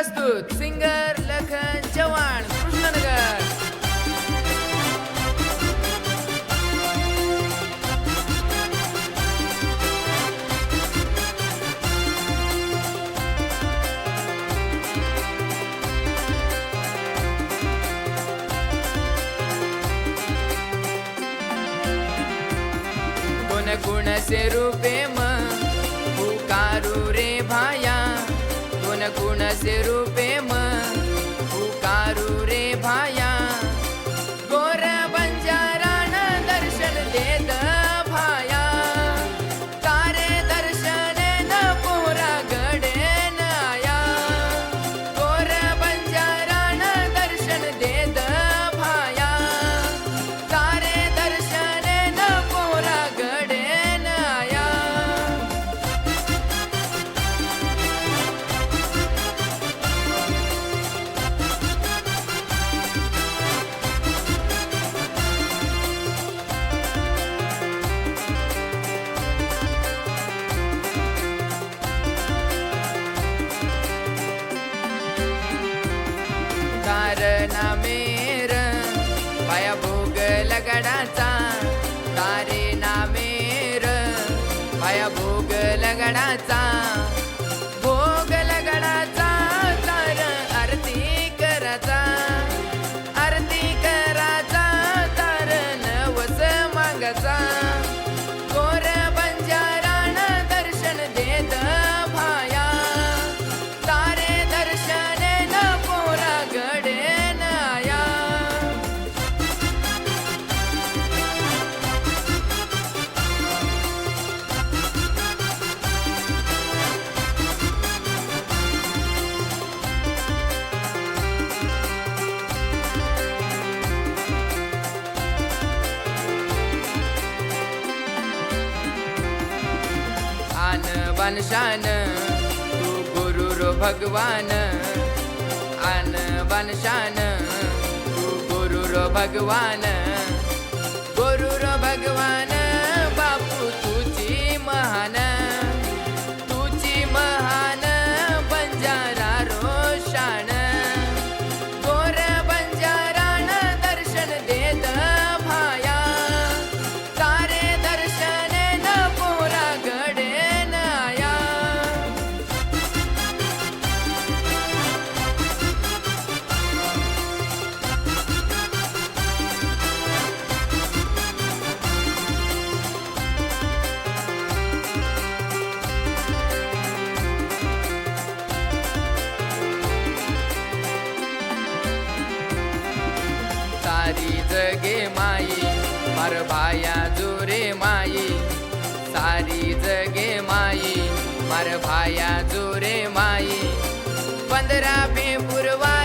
प्रस्तुत सिंगर लखन चव्हाण कृष्णनगर गुण गुण से रूपे मन गुण गुण से तारणा मेर पाया भोग लगडाचा. तारे नामेर पाया भोग लगडाचा. आन बनशान तू गुरु रो भगवान। आन बनशान तू गुरु रो भगवान। गुरु रो भगवान बापू तुझी महान सारी जगे माई मार भाया जोरे माई सारी जगे माई मार भाया जोरे माई पंधरा फेब्रुवारी